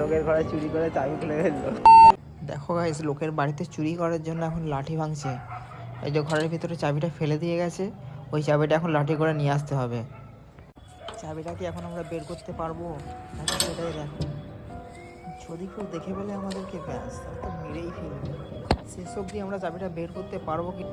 লোকের ঘরে চুরি করে চাবি খুলে ফেলল। দেখো গাইস লোকের বাড়িতে চুরি করার জন্য এখন লাঠি ভাঙছে। এই যে ঘরের ভিতরে চাবিটা ফেলে দিয়ে গেছে, ওই চাবিটা এখন লাঠি করে নিয়ে আসতে হবে। চাবিটা কি এখন আমরা বের করতে পারব? সেটাই দেখো। যদি কেউ দেখে ফেলে আমাদেরকে, ব্যাস তো মেরেই ফেলবে। শেষ অবধি আমরা চাবিটা বের করতে পারব কি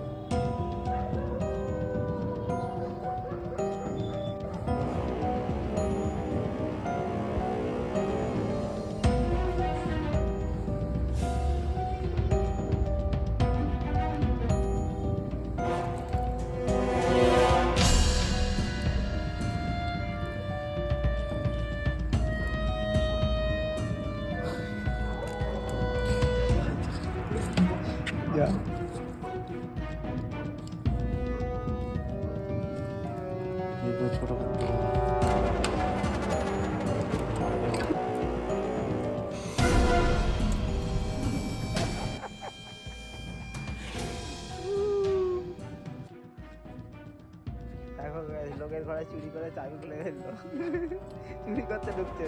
দেখো লোকের ঘরে চুরি করে চাবি খুলে ফেলল। চুরি করতে ঢুকছে।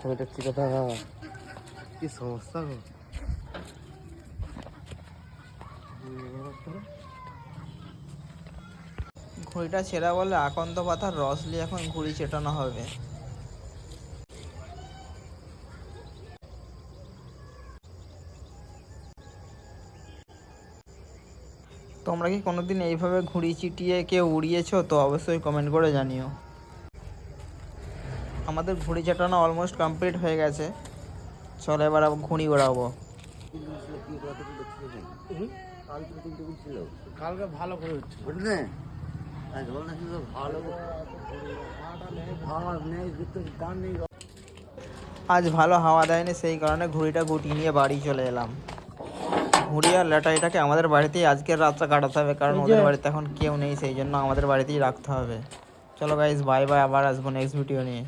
ছবিটা ঠিক কথা কি সমস্যা গো ঘুড়িটা ছেঁড়া বলে আকন্দ পাতার রস নিয়ে এখন ঘুড়ি চেটানো হবে। তোমরা কি কোনোদিন এইভাবে ঘুড়ি চিটিয়ে কেউ উড়িয়েছো? তো অবশ্যই কমেন্ট করে জানিও। আমাদের ঘুড়ি চাটানো অলমোস্ট কমপ্লিট হয়ে গেছে। চলো এবার ঘুড়ি ওড়াবো। কালকে ভালো করে হচ্ছে। আজ ভালো হাওয়া নেই কিন্তু গান নেই আজ ভালো হাওয়া দেয়নি সেই কারণে ঘুড়িটা গুটিয়ে নিয়ে বাড়ি চলে এলাম। ঘুড়ি আর ল্যাটাইটাকে আমাদের বাড়িতেই আজকের রাতটা কাটাতে হবে কারণ ওদের বাড়িতে এখন কেউ নেই সেই জন্য আমাদের বাড়িতেই রাখতে হবে। চলো গাইজ বাই বাই আবার আসব নেক্সট ভিডিও নিয়ে।